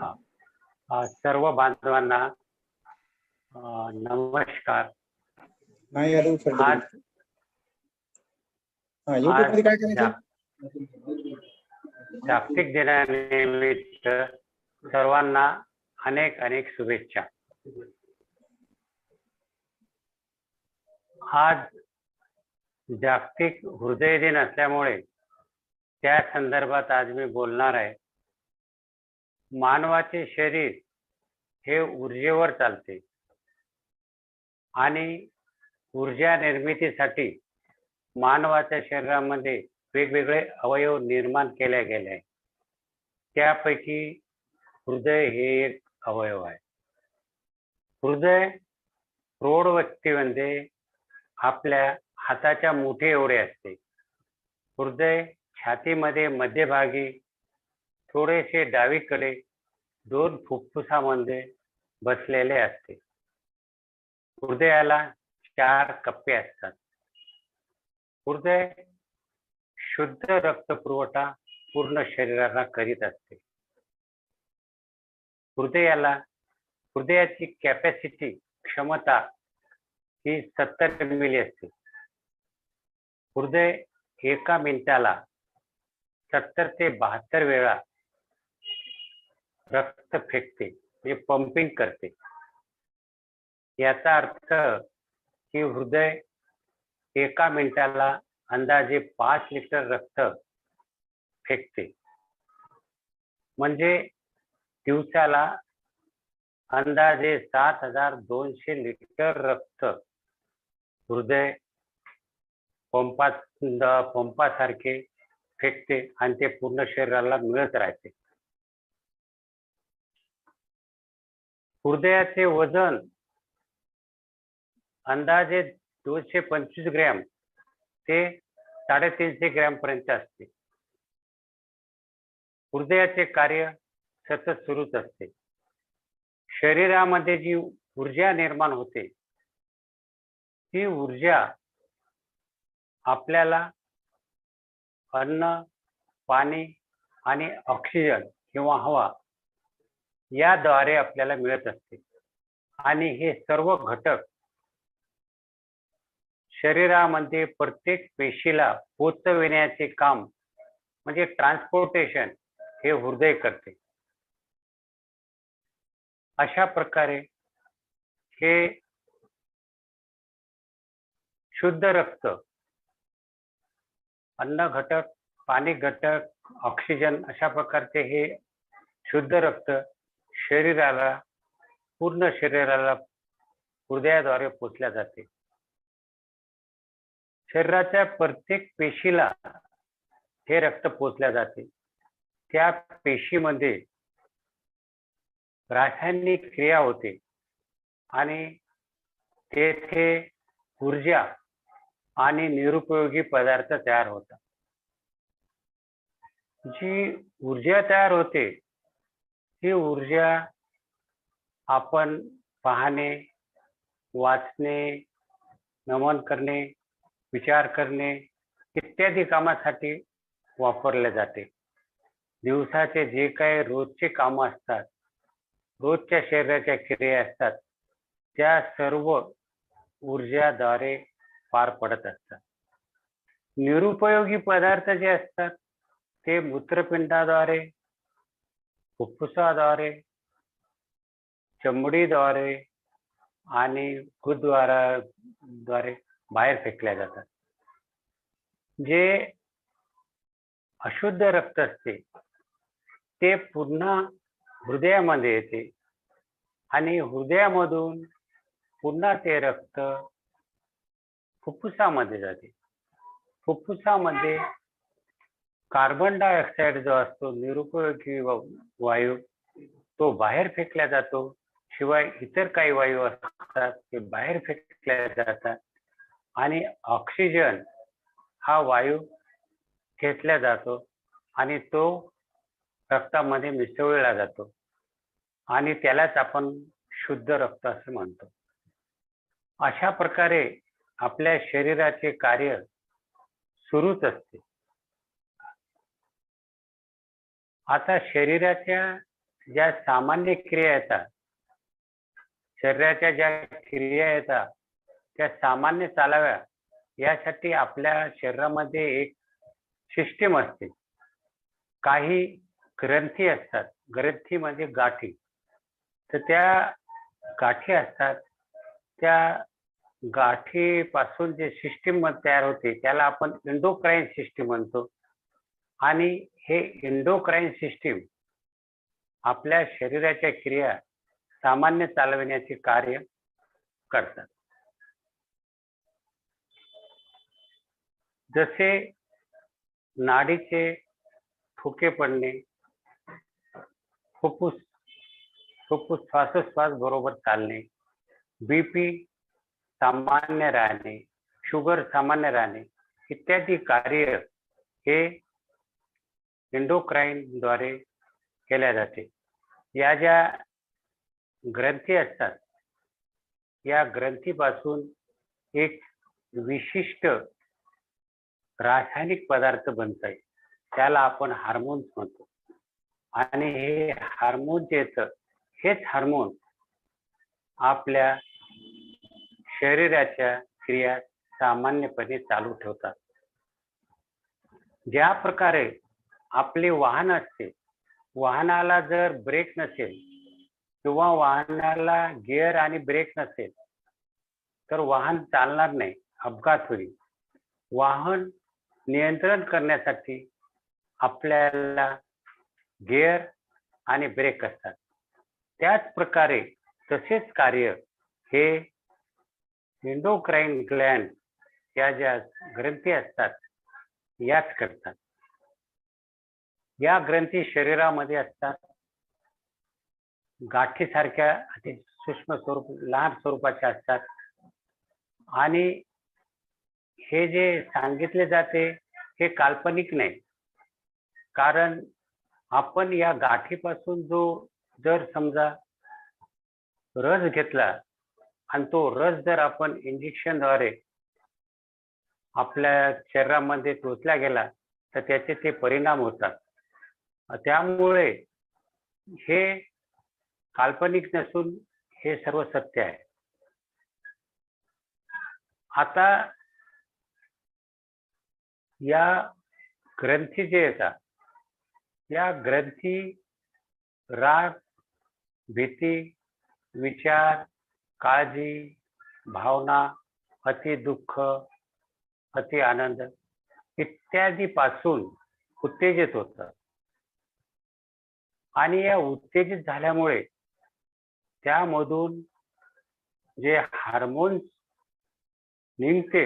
हा. सर्व बांधवांना नमस्कार. नाही आलं सर आज युट्यूबमध्ये काय करायचं? जाग- जागतिक दिनानिमित्त सर्वांना अनेक अनेक शुभेच्छा. आज जागतिक हृदय दिन असल्यामुळे त्या संदर्भात आज मी बोलणार आहे. मानवाचे शरीर हे ऊर्जेवर चालते. आणि ऊर्जा निर्मितीसाठी मानवाच्या शरीरामध्ये वेगवेगळे अवयव निर्माण केले गेले आहे त्यापैकी हृदय हे एक अवयव आहे. हृदय प्रौढ व्यक्तीमध्ये आपल्या हाताच्या मुठे एवढे असते. हृदय छातीमध्ये मध्यभागी थोडेसे डावीकडे दोन फुफ्फुसामध्ये बसलेले असते. हृदयाला चार कप्पे असतात. हृदय शुद्ध रक्त पुरवठा पूर्ण शरीराला करीत असते. हृदयाला हृदयाची कॅपॅसिटी क्षमता ही सत्तर मिली असते. हृदय एका मिनिटाला सत्तर ते बहात्तर वेळा रक्त फेकते म्हणजे पंपिंग करते. याचा अर्थ की हृदय एका मिनिटाला अंदाजे पाच लिटर रक्त फेकते. म्हणजे दिवसाला अंदाजे सात हजार दोनशे लिटर रक्त हृदय पंपा पंपासारखे फेकते आणि ते पूर्ण शरीराला मिळत राहते. हृदयाचे वजन अंदाजे दोनशे पंचवीस ग्रॅम ते साडेतीनशे ग्रॅम पर्यंत असते. हृदयाचे कार्य सतत सुरूच असते. शरीरामध्ये जी ऊर्जा निर्माण होते ती ऊर्जा आपल्याला अन्न पाणी आणि ऑक्सिजन किंवा हवा याद्वारे आपल्याला मिळत असते. आणि हे सर्व घटक शरीरामध्ये प्रत्येक पेशीला पोचविण्याचे काम म्हणजे ट्रान्सपोर्टेशन हे हृदय करते. अशा प्रकारे हे शुद्ध रक्त अन्न घटक पाणी घटक ऑक्सिजन अशा प्रकारचे हे शुद्ध रक्त शरीराला पूर्ण शरीराला हृदयाद्वारे पोचल्या जाते. शरीराच्या प्रत्येक पेशीला हे रक्त पोचल्या जाते. त्या पेशीमध्ये रासायनिक क्रिया होते आणि तेथे ऊर्जा आणि निरुपयोगी पदार्थ तयार होतात. जी ऊर्जा तयार होते ही ऊर्जा आपण पाहणे वाचणे नमन करणे विचार करणे इत्यादी कामासाठी वापरले जाते. दिवसाचे जे काही रोजचे कामं असतात रोजच्या शरीराच्या क्रिया असतात त्या सर्व ऊर्जाद्वारे पार पडत असतात. निरुपयोगी पदार्थ जे असतात ते मूत्रपिंडाद्वारे फुफ्फुसाद्वारे चमडीद्वारे आणि गुद्वारा द्वारे बाहेर फेकल्या जातात. जे अशुद्ध रक्त असते ते पुन्हा हृदयामध्ये येते आणि हृदयामधून पुन्हा ते रक्त फुफ्फुसामध्ये जाते. फुफ्फुसामध्ये कार्बन डायऑक्साईड जो असतो निरुपयोगी वायू तो बाहेर फेकला जातो. शिवाय इतर काही वायू असतात ते बाहेर फेकल्या जातात. आणि ऑक्सिजन हा वायू घेतल्या जातो आणि तो रक्तामध्ये मिसळला जातो. आणि त्यालाच आपण शुद्ध रक्त असं म्हणतो. अशा प्रकारे आपल्या शरीराचे कार्य सुरूच असते. आता शरीराच्या ज्या सामान्य क्रिया येतात शरीराच्या ज्या क्रिया येतात त्या सामान्य चालाव्या यासाठी आपल्या शरीरामध्ये एक सिस्टीम असते. काही ग्रंथी असतात ग्रंथी म्हणजे गाठी. तर त्या गाठी असतात त्या गाठीपासून जे सिस्टीम तयार होते त्याला आपण इंडोक्राईन सिस्टीम म्हणतो. आणि हे इंडोक्राईन सिस्टीम आपल्या शरीराच्या क्रिया सामान्य चालविण्याचे कार्य करतात. जसे नाडीचे फुके पडणे फुफ्फुस फुफ्फुस श्वासोश्वास बरोबर चालणे बीपी सामान्य राहणे शुगर सामान्य राहणे इत्यादी कार्य हे इंडोक्राईन द्वारे केल्या जाते. या ज्या ग्रंथी असतात या ग्रंथीपासून एक विशिष्ट रासायनिक पदार्थ बनत त्याला आपण हार्मोन्स म्हणतो. आणि हे हार्मोन जे हेच हार्मोन आपल्या शरीराच्या क्रिया सामान्यपणे चालू ठेवतात. ज्या प्रकारे आपले वाहन असते वाहनाला जर ब्रेक नसेल किंवा वाहनाला गिअर आणि ब्रेक नसेल तर वाहन चालणार नाही अपघात होईल. वाहन नियंत्रण करण्यासाठी आपल्याला गिअर आणि ब्रेक असतात. त्याच प्रकारे तसेच कार्य हे इंडोक्राईन ग्लँड या ज्या ग्रंथी असतात याच करतात. या ग्रंथी शरीरामध्ये असतात. गाठीसारख्या अति सूक्ष्म स्वरूप लहान स्वरूपाच्या असतात. आणि हे जे सांगितले जाते हे काल्पनिक नाही. कारण आपण या गाठीपासून जो जर समजा रस घेतला आणि तो रस जर आपण इंजेक्शनद्वारे आपल्या शरीरामध्ये टोचला गेला तर त्याचे ते परिणाम होतात. त्यामुळे हे काल्पनिक नसून हे सर्व सत्य आहे. आता या ग्रंथी जे येतात या ग्रंथी राग भीती विचार काळजी भावना अति दुःख अति आनंद इत्यादी पासून उत्तेजित होतात आणि या उत्तेजित झाल्यामुळे त्यामधून जे हार्मोन्स निघते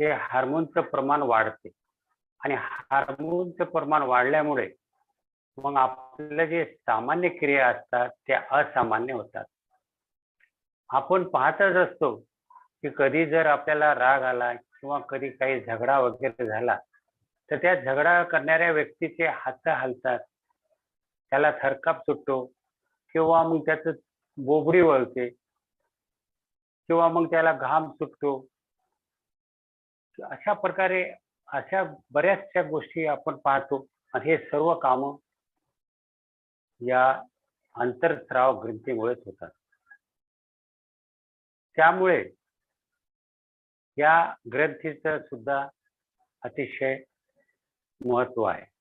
ते हार्मोनचं प्रमाण वाढते. आणि हार्मोनचं प्रमाण वाढल्यामुळे मग आपल्या जे सामान्य क्रिया असतात त्या असामान्य होतात. आपण पाहतच असतो की कधी जर आपल्याला राग आला किंवा कधी काही झगडा वगैरे झाला तर त्या झगडा करणाऱ्या व्यक्तीचे हात हलतात. त्याला थरकाप सुटतो किंवा मग त्याच बोबडी वळते किंवा मग त्याला घाम सुटतो. अशा प्रकारे अशा बऱ्याचशा गोष्टी आपण पाहतो आणि हे सर्व काम या अंतरस्राव ग्रंथीमुळेच होतात. त्यामुळे या ग्रंथीचं सुद्धा अतिशय महत्त्व आहे.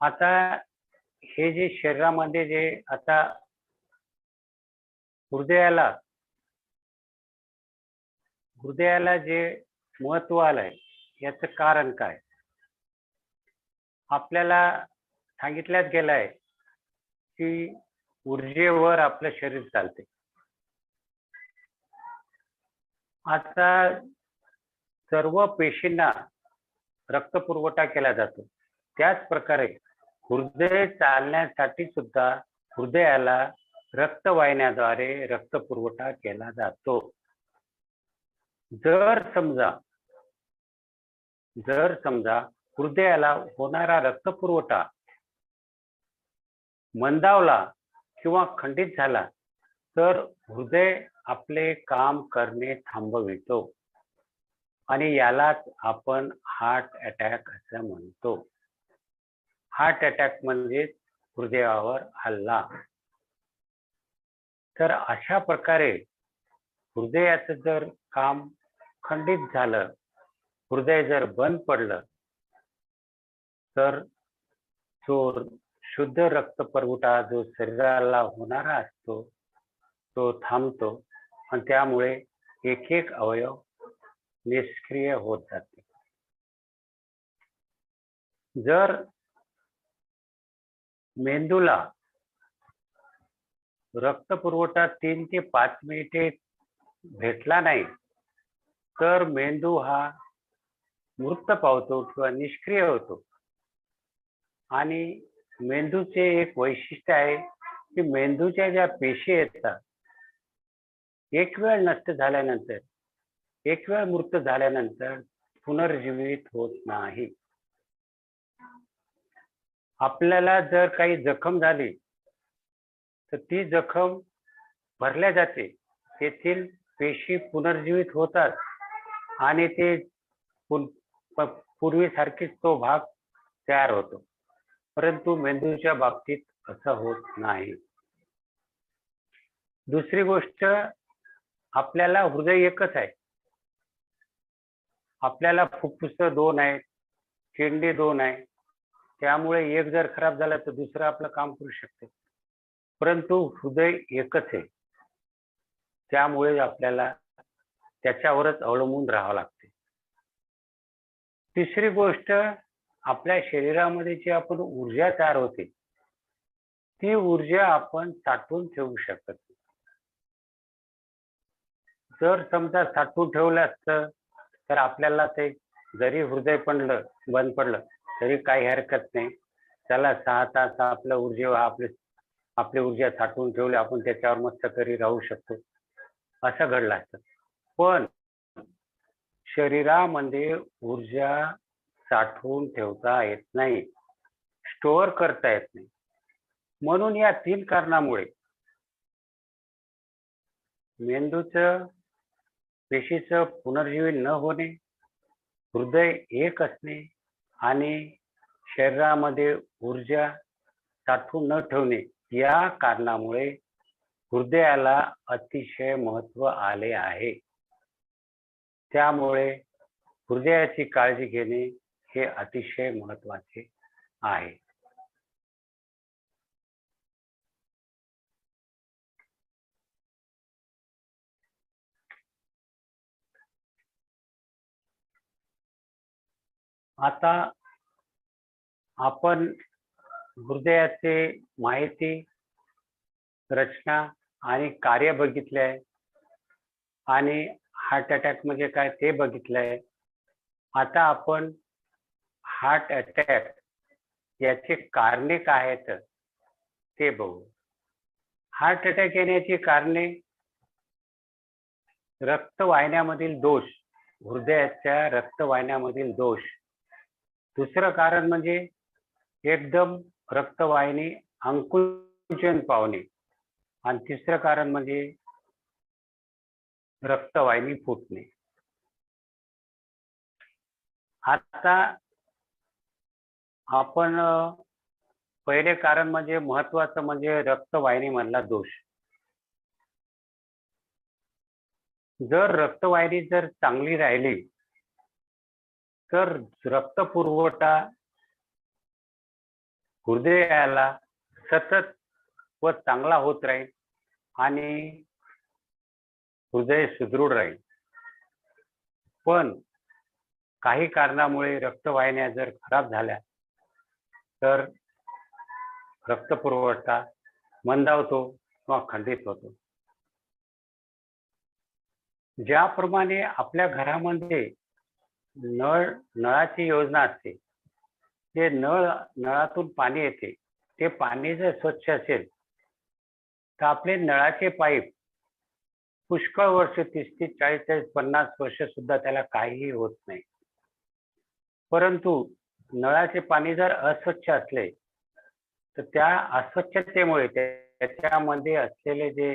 आता हे जे शरीरामध्ये जे आता हृदयाला हृदयाला जे महत्त्व आलंय याचं कारण काय? आपल्याला सांगितल्यात गेलंय की ऊर्जेवर आपलं शरीर चालते आता सर्व पेशींना रक्तपुरवठा केला जातो. त्याच प्रकारे हृदय चालण्यासाठी सुद्धा हृदयाला रक्तवाहिन्याद्वारे रक्त पुरवठा केला जातो. जर समजा जर समजा हृदयाला होणारा रक्त पुरवठा मंदावला किंवा खंडित झाला तर हृदय आपले काम करणे थांबवितो. आणि यालाच आपण हार्ट अटॅक असं म्हणतो. हार्ट अटॅक म्हणजे हृदयावर हल्ला. तर अशा प्रकारे हृदयाचं जर काम खंडित झालं हृदय जर बंद पडलं तर जो शुद्ध रक्त पुरवठा जो शरीराला होणारा असतो तो थांबतो आणि त्यामुळे एक एक अवयव निष्क्रिय होत जाते. जर मेंदूला रक्त पुरवठा तीन ते पाच मिनिटे भेटला नाही तर मेंदू हा मृत पावतो किंवा निष्क्रिय होतो. आणि मेंदूचे एक वैशिष्ट्य आहे की मेंदूच्या ज्या पेशी येतात एक वेळ नष्ट झाल्यानंतर एक वेळ मृत झाल्यानंतर पुनर्जीवित होत नाही. आपल्याला जर काही जखम झाली तर ती जखम भरल्या जाते. तेथील पेशी पुनर्जीवित होतात आणि ते पूर्वीसारखीच तो भाग तयार होतो. परंतु मेंदूच्या बाबतीत असं होत नाही. दुसरी गोष्ट आपल्याला हृदय एकच आहे. आपल्याला फुफ्फुस दोन आहेत किडनी दोन आहे त्यामुळे एक जर खराब झाला तर दुसरं आपलं काम करू शकते. परंतु हृदय एकच आहे. त्यामुळे आपल्याला त्याच्यावरच अवलंबून राहावं लागते. तिसरी गोष्ट आपल्या शरीरामध्ये जी आपण ऊर्जा तयार होते ती ऊर्जा आपण साठवून ठेवू शकत जर समजा साठवून ठेवलं असतं तर आपल्याला ते जरी हृदय पडलं बंद पडलं तरी काही हरकत नाही. त्याला सहा तास आपलं ऊर्जेवर आपले आपली ऊर्जा साठवून ठेवली आपण त्याच्यावर मस्त तरी राहू शकतो. असं घडलं असतं. पण शरीरामध्ये ऊर्जा साठवून ठेवता येत नाही. स्टोअर करता येत नाही. म्हणून या तीन कारणामुळे मेंदूचं पेशीचं पुनर्जीवन न होणे हृदय एक असणे आणि शरीरामध्ये ऊर्जा साठवून न ठेवणे या कारणामुळे हृदयाला अतिशय महत्त्व आले आहे. त्यामुळे हृदयाची काळजी घेणे हे अतिशय महत्त्वाचे आहे. आता आपण हृदयाचे माहिती रचना आणि कार्य बघितले आहे आणि हार्ट अटॅक म्हणजे काय ते बघितलं आहे आता आपण हार्ट अटॅक याचे कारणे काय आहेत ते बघू. हार्ट अटॅक येण्याची कारणे रक्तवाहिन्यामधील दोष हृदयाच्या रक्तवाहिन्यामधील दोष. दुसरं कारण म्हणजे एकदम रक्तवाहिनी अंकुचन पावणे. आणि तिसरं कारण म्हणजे रक्तवाहिनी फुटणे. आता आपण पहिले कारण म्हणजे महत्वाचं म्हणजे रक्तवाहिनी मधला दोष. जर रक्तवाहिनी जर चांगली राहिली तर रक्त पुरवठा हृदयाला सतत व चांगला होत राहील आणि हृदय सुदृढ राहील. पण काही कारणामुळे रक्तवाहिन्या जर खराब झाल्या तर रक्त पुरवठा मंदावतो किंवा खंडित होतो. ज्याप्रमाणे आपल्या घरामध्ये नळ नळाची योजना असते. ते नळ नळातून पाणी येते. ते पाणी जर स्वच्छ असेल तर आपले नळाचे पाईप पुष्कळ वर्ष तीस तीस चाळीस चाळीस पन्नास वर्ष सुद्धा त्याला काहीही होत नाही. परंतु नळाचे पाणी जर अस्वच्छ असले तर त्या अस्वच्छतेमुळे त्याच्यामध्ये असलेले जे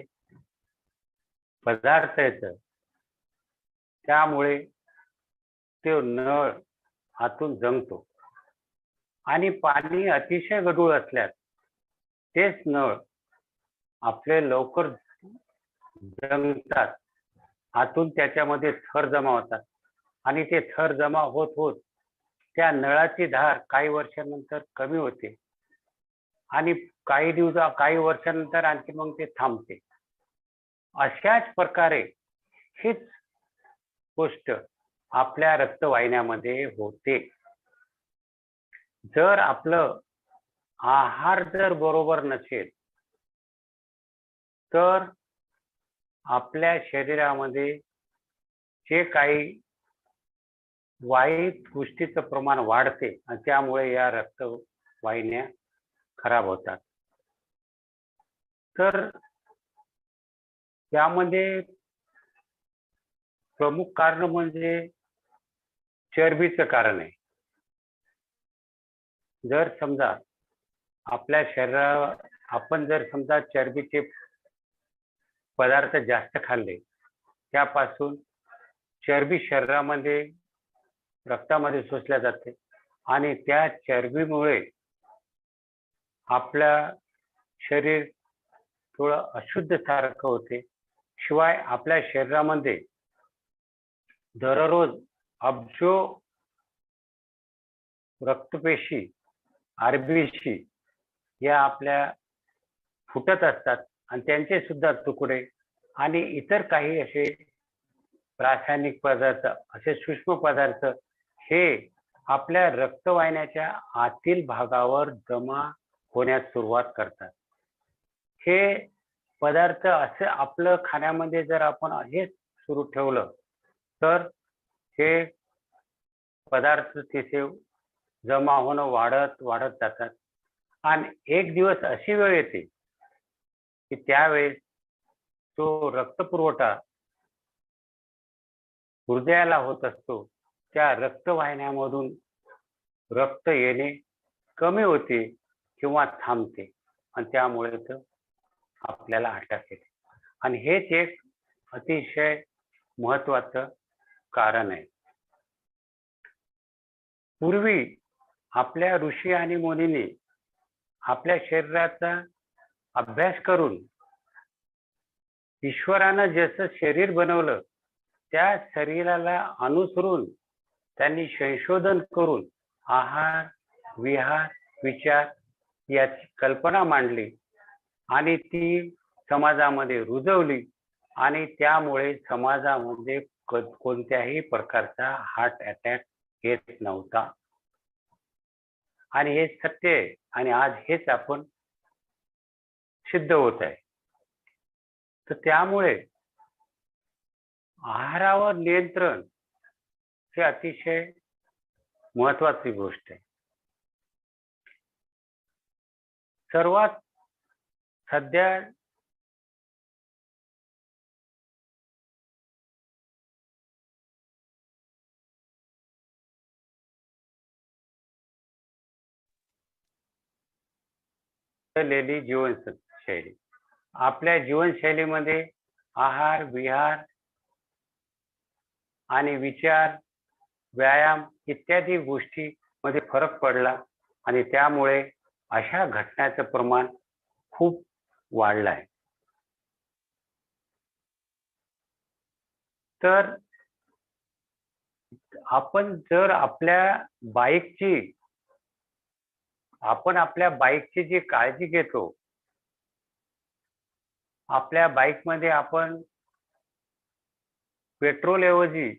पदार्थ आहेत त्यामुळे तो नळ आतून जमतो. आणि पाणी अतिशय गढूळ असल्यास तेच नळ आपले लवकर जमतात. आतून त्याच्यामध्ये थर जमा होतात. आणि ते थर जमा होत होत त्या नळाची धार काही वर्षानंतर कमी होते. आणि काही दिवसा काही वर्षानंतर आणखी मग ते थांबते. अशाच प्रकारे हीच गोष्ट आपल्या रक्तवाहिन्यामध्ये होते. जर आपलं आहार जर बरोबर नसेल तर आपल्या शरीरामध्ये जे काही वाईट गोष्टीचं प्रमाण वाढते आणि त्यामुळे या रक्तवाहिन्या खराब होतात. तर त्यामध्ये प्रमुख कारण म्हणजे चरबीचं कारण आहे. जर समजा आपल्या शरीरा आपण जर समजा चरबीचे पदार्थ जास्त खाल्ले त्यापासून चरबी शरीरामध्ये रक्तामध्ये सोसल्या जाते आणि त्या चरबीमुळे आपल्या शरीर थोडं अशुद्ध सारखं होते. शिवाय आपल्या शरीरामध्ये दररोज अब्जो रक्तपेशी आरबीसी या आपल्या फुटत असतात आणि त्यांचे सुद्धा तुकडे आणि इतर काही असे रासायनिक पदार्थ असे सूक्ष्म पदार्थ हे आपल्या रक्तवाहिन्याच्या आतील भागावर जमा होण्यास सुरुवात करतात. हे पदार्थ असे आपलं खाण्यामध्ये जर आपण हेच सुरू ठेवलं तर हे पदार्थ तिथे जमा होणं वाढत वाढत जातात. आणि एक दिवस अशी वेळ येते की त्यावेळेस तो रक्तपुरवठा हृदयाला होत असतो. त्या रक्तवाहिन्यामधून रक्त येणे कमी होते किंवा थांबते आणि त्यामुळे तर आपल्याला अटॅक येते. आणि हेच एक अतिशय महत्वाचं कारण आहे. पूर्वी आपल्या ऋषी आणि मुनीने आपल्या शरीराचा अभ्यास करून ईश्वरानं जसं शरीर बनवलं त्या शरीराला अनुसरून त्यांनी संशोधन करून आहार विहार विचार याची कल्पना मांडली आणि ती समाजामध्ये रुजवली आणि त्यामुळे समाजामध्ये कोणत्याही प्रकारचा हार्ट अटॅक येत नव्हता. आणि हे सत्य आहे आणि आज हेच आपण सिद्ध होत आहे. तर त्यामुळे आहारावर नियंत्रण हे अतिशय महत्वाची गोष्ट आहे. सर्वात सध्या लेली जीवनशैली. आपल्या जीवनशैलीमध्ये आहार विहार आणि विचार व्यायाम इत्यादी गोष्टी मध्ये फरक पडला आणि त्यामुळे अशा घटनाचं प्रमाण खूप वाढलं आहे. तर आपण जर आपल्या बाईकची आपण आपल्या बाईकची जी काळजी घेतो आपल्या बाईकमध्ये आपण पेट्रोल ऐवजी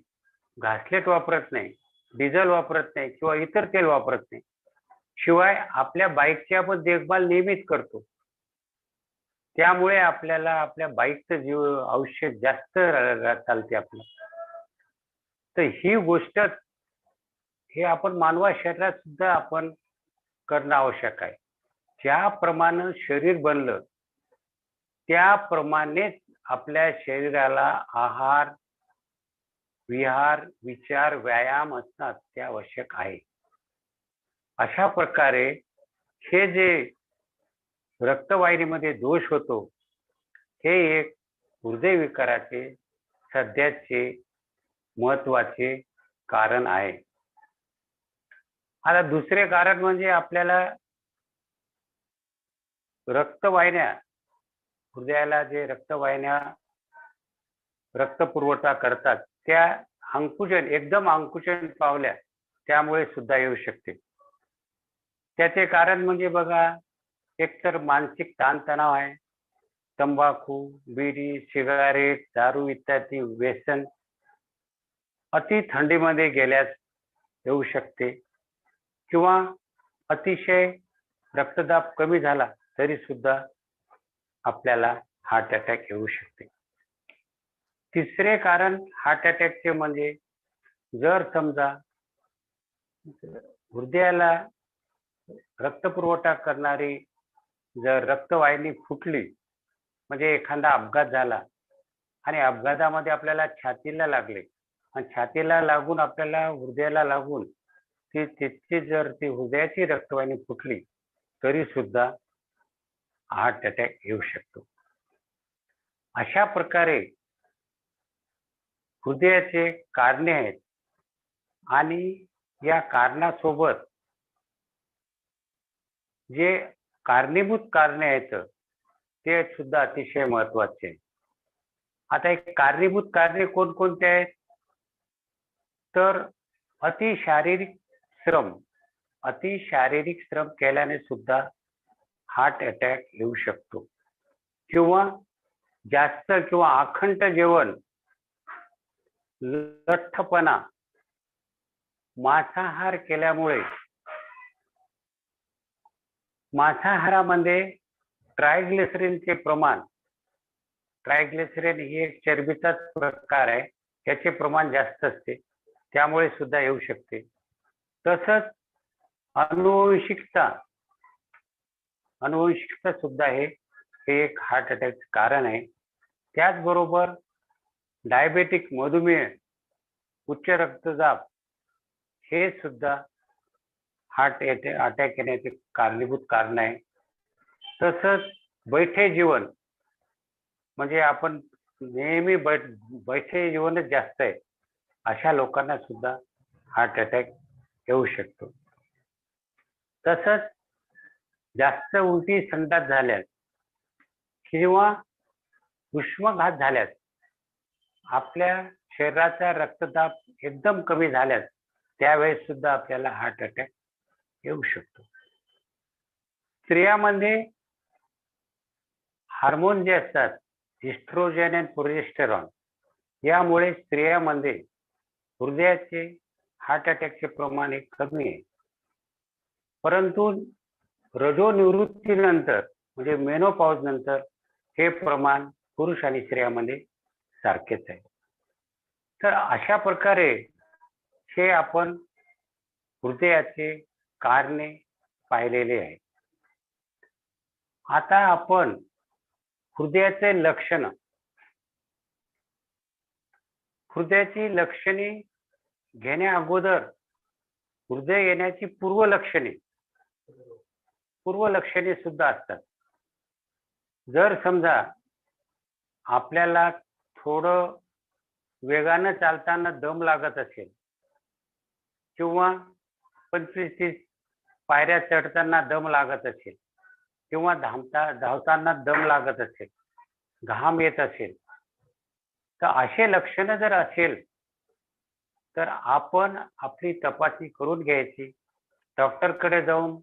घासलेट वापरत नाही डिझेल वापरत नाही किंवा इतर तेल वापरत नाही. शिवाय आपल्या बाईकची आपण देखभाल नेहमीच करतो. त्यामुळे आपल्याला आपल्या बाईकचं जीव आयुष्य जास्त चालते आपलं. तर ही गोष्ट हे आपण मानवा शरीरात सुद्धा आपण करणं आवश्यक आहे. ज्याप्रमाणे शरीर बनलं त्याप्रमाणेच आपल्या शरीराला आहार विहार विचार व्यायाम असणं अत्यावश्यक आहे. अशा प्रकारे हे जे रक्तवाहिनीमध्ये दोष होतो हे एक हृदयविकाराचे सध्याचे महत्त्वाचे कारण आहे. आता दुसरे कारण म्हणजे आपल्याला रक्तवाहिन्या हृदयाला जे रक्तवाहिन्या रक्त पुरवठा करतात त्या अंकुचन एकदम अंकुचन पावल्या त्यामुळे सुद्धा येऊ शकते. त्याचे कारण म्हणजे बघा एकतर मानसिक ताणतणाव आहे तंबाखू बिडी सिगारेट दारू इत्यादी व्यसन अति थंडीमध्ये गेल्यास येऊ शकते. किंवा अतिशय रक्तदाब कमी झाला तरी सुद्धा आपल्याला हार्ट अटॅक येऊ शकते. तिसरे कारण हार्ट अटॅकचे म्हणजे जर समजा हृदयाला रक्तपुरवठा करणारी जर रक्तवाहिनी फुटली म्हणजे एखादा अपघात झाला आणि अपघातामध्ये आपल्याला छातीला लागले आणि छातीला लागून आपल्याला हृदयाला लागून ती तितकी जर ती हृदयाची रक्तवाहिनी फुटली तरी सुद्धा हार्ट अटॅक येऊ शकतो. अशा प्रकारे हृदयाचे कारणे आहेत आणि या कारणासोबत जे कारणीभूत कारणे आहेत ते सुद्धा अतिशय महत्त्वाचे आहे आता एक कारणीभूत कारणे कोणकोणते आहेत? तर अति शारीरिक श्रम अति शारीरिक श्रम केल्याने सुद्धा हार्ट अटॅक येऊ शकतो. किंवा जास्त किंवा अखंड जेवण लठ्ठपणा मांसाहार केल्यामुळे मांसाहारामध्ये ट्रायग्लिसरीनचे प्रमाण ट्रायग्लिसरीन ही एक चरबीचाच प्रकार आहे त्याचे प्रमाण जास्त असते त्यामुळे सुद्धा येऊ शकते. तसंच अनुवंशिकता. अनुवंशिकता सुद्धा हे हे एक हार्ट अटॅक कारण आहे. त्याचबरोबर डायबेटिक मधुमेह उच्च रक्तदाब हे सुद्धा हार्ट अटॅक येण्याचे कारणीभूत कारण आहे. तसंच बैठे जीवन म्हणजे आपण नेहमी बैठ बैठे जीवनच जास्त आहे. अशा लोकांना सुद्धा हार्ट अटॅक येऊ शकतो. तसंच जास्त उलटी संडास झाल्यास किंवा उष्मघात झाल्यास आपल्या शरीराचा रक्तदाब एकदम कमी झाल्यास त्यावेळेस सुद्धा आपल्याला हार्ट अटॅक येऊ शकतो. स्त्रियामध्ये हार्मोन जे असतात इस्ट्रोजन अँड प्रोजेस्टेरॉन यामुळे स्त्रियामध्ये हृदयाचे हार्ट अटॅकचे प्रमाण हे कमी आहे. परंतु रजोनिवृत्तीनंतर म्हणजे मेनोपॉज नंतर हे प्रमाण पुरुष आणि स्त्रियामध्ये सारखेच आहे. तर अशा प्रकारे हे आपण हृदयाचे कारणे पाहिलेले आहे आता आपण हृदयाचे लक्षण. हृदयाची लक्षणे घेण्या अगोदर हृदय येण्याची पूर्व लक्षणे पूर्व लक्षणे सुद्धा असतात. जर समजा आपल्याला थोडं वेगानं चालताना दम लागत असेल किंवा पंचवीस तीस पायऱ्या चढताना दम लागत असेल किंवा धावता धावताना दम लागत असेल घाम येत असेल तर असे लक्षणं जर असेल तर आपण आपली तपासणी करून घ्यायची. डॉक्टरकडे जाऊन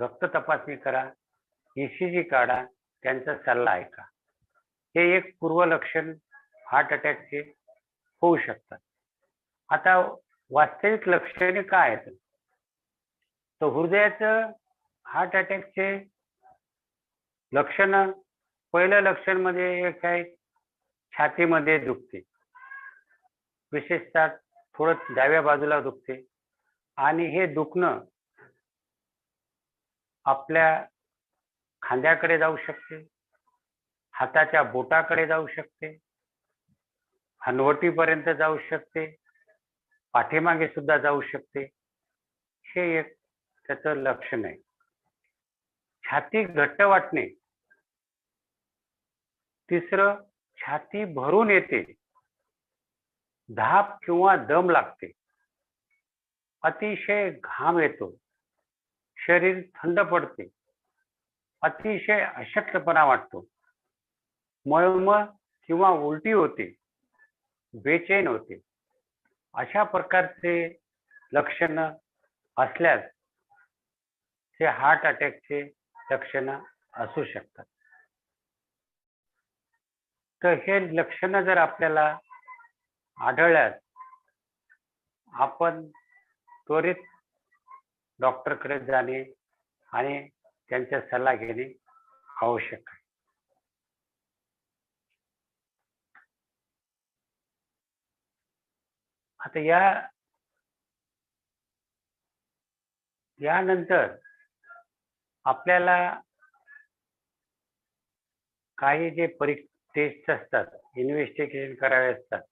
रक्त तपासणी करा ईसीजी काढा त्यांचा सल्ला ऐका. हे एक पूर्वलक्षण हार्ट अटॅकचे होऊ शकतात. आता वास्तविक लक्षणे काय आहेत? तर हृदयाचं हार्ट अटॅकचे लक्षण पहिलं लक्षण म्हणजे एक आहे छातीमध्ये दुखते. विशेषतः थोडं डाव्या बाजूला दुखते. आणि हे दुखणं आपल्या खांद्याकडे जाऊ शकते. हाताच्या बोटाकडे जाऊ शकते. हनवटीपर्यंत जाऊ शकते. पाठीमागे सुद्धा जाऊ शकते. हे एक त्याचं लक्षण आहे. छाती घट्ट वाटणे. तिसरं छाती भरून येते. धाप किंवा दम लागते. अतिशय घाम येतो. शरीर थंड पडते. अतिशय अशक्तपणा वाटतो. मळमळ किंवा उलटी होते. बेचैन होते. अशा प्रकारचे लक्षण असल्यास ते हार्ट अटॅकचे लक्षण असू शकतात. तर हे लक्षण जर आपल्याला आढळल्यास आपण त्वरित डॉक्टरकडे जाणे आणि त्यांचा सल्ला घेणे आवश्यक आहे. आता या यानंतर आपल्याला काही जे परी टेस्ट असतात इन्व्हेस्टिगेशन करावे असतात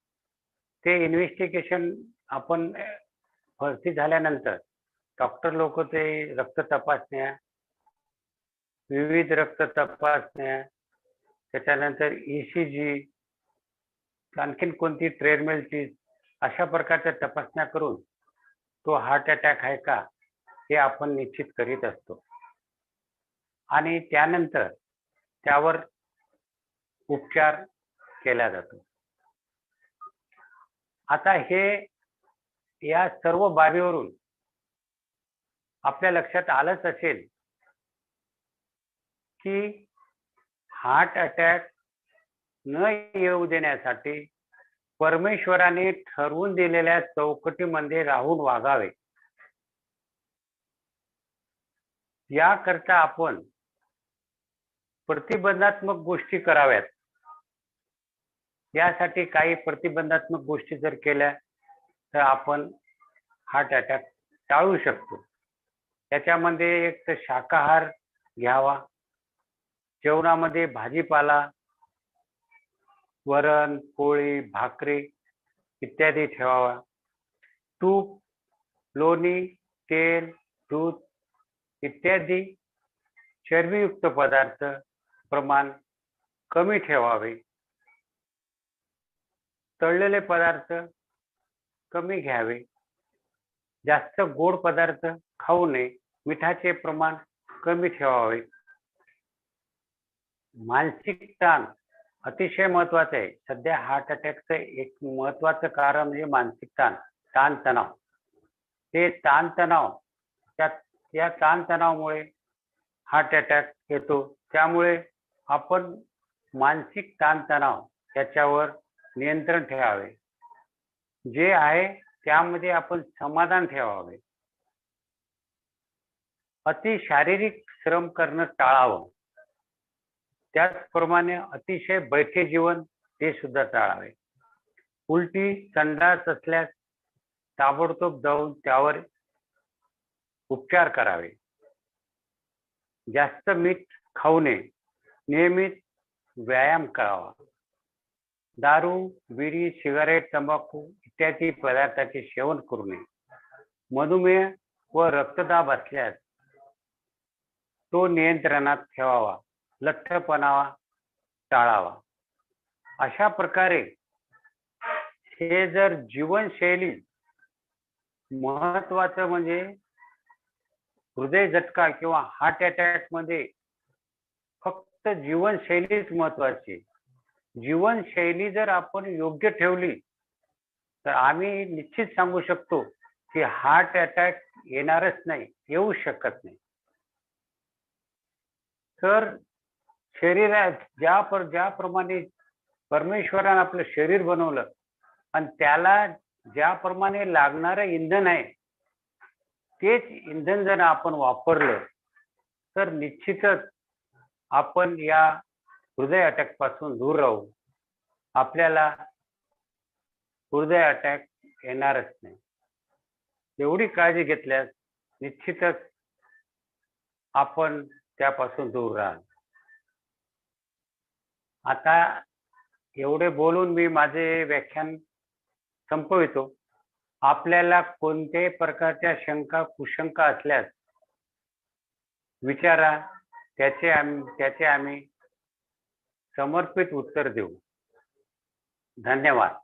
ते इन्व्हेस्टिगेशन आपण भरती झाल्यानंतर डॉक्टर लोक ते रक्त तपासण्या विविध रक्त तपासण्या त्याच्यानंतर ई सी जी आणखीन कोणती ट्रेडमिलची अशा प्रकारच्या तपासण्या करून तो हार्ट अटॅक आहे का हे आपण निश्चित करीत असतो. आणि त्यानंतर त्यावर उपचार केला जातो. आता हे या सर्व बाबीवरून आपल्या लक्षात आलंच असेल की हार्ट अटॅक न येऊ देण्यासाठी परमेश्वराने ठरवून दिलेल्या चौकटीमध्ये राहून वागावे. याकरता आपण प्रतिबंधात्मक गोष्टी कराव्यात. यासाठी काही प्रतिबंधात्मक गोष्टी जर केल्या तर आपण हार्ट अटॅक टाळू शकतो. त्याच्यामध्ये एक तर शाकाहार घ्यावा. जेवणामध्ये भाजीपाला वरण पोळी भाकरी इत्यादी ठेवावा. तूप लोणी तेल दूध इत्यादी चरबीयुक्त पदार्थ प्रमाण कमी ठेवावे. तळलेले पदार्थ कमी घ्यावे. जास्त गोड पदार्थ खाऊ नये. मिठाचे प्रमाण कमी ठेवावे. मानसिक ताण अतिशय महत्वाचं आहे. सध्या हार्ट अटॅकचं एक महत्वाचं कारण म्हणजे मानसिक ताण ताणतणाव. ते ताणतणाव त्या या ताणतणावामुळे हार्ट अटॅक येतो. त्यामुळे आपण मानसिक ताणतणाव याच्यावर नियंत्रण ठेवावे. जे आहे त्यामध्ये आपण समाधान ठेवावे. अति शारीरिक श्रम करणं टाळावं. त्याचप्रमाणे अतिशय बैठे जीवन ते सुद्धा टाळावे. उलटी संडास असल्यास ताबडतोब जाऊन त्यावर उपचार करावे. जास्त मीठ खाऊ नये. नियमित व्यायाम करावा. दारू बिडी सिगारेट तंबाखू इत्यादी पदार्थाचे सेवन करू नये. मधुमेह व रक्तदाब असल्यास तो नियंत्रणात ठेवावा लठ्ठपणा टाळावा. अशा प्रकारे हे जर जीवनशैली महत्वाचं म्हणजे हृदय झटका किंवा हार्ट अटॅकमध्ये फक्त जीवनशैलीच महत्वाची जीवनशैली जर आपण योग्य ठेवली तर आम्ही निश्चित सांगू शकतो की हार्ट अटॅक येणारच नाही येऊ शकत नाही. तर शरीरात ज्या पर ज्याप्रमाणे परमेश्वरानं आपलं शरीर बनवलं आणि त्याला ज्याप्रमाणे लागणारं इंधन आहे तेच इंधन जर आपण वापरलं तर निश्चितच आपण या हृदय अटॅकपासून दूर राहू. आपल्याला हृदय अटॅक येणारच नाही. एवढी काळजी घेतल्यास निश्चितच आपण त्यापासून दूर राहाल. आता एवढे बोलून मी माझे व्याख्यान संपवितो. आपल्याला कोणत्याही प्रकारच्या शंका कुशंका असल्यास विचारा. त्याचे आम्ही त्याचे आम्ही समर्पित उत्तर देऊ. धन्यवाद.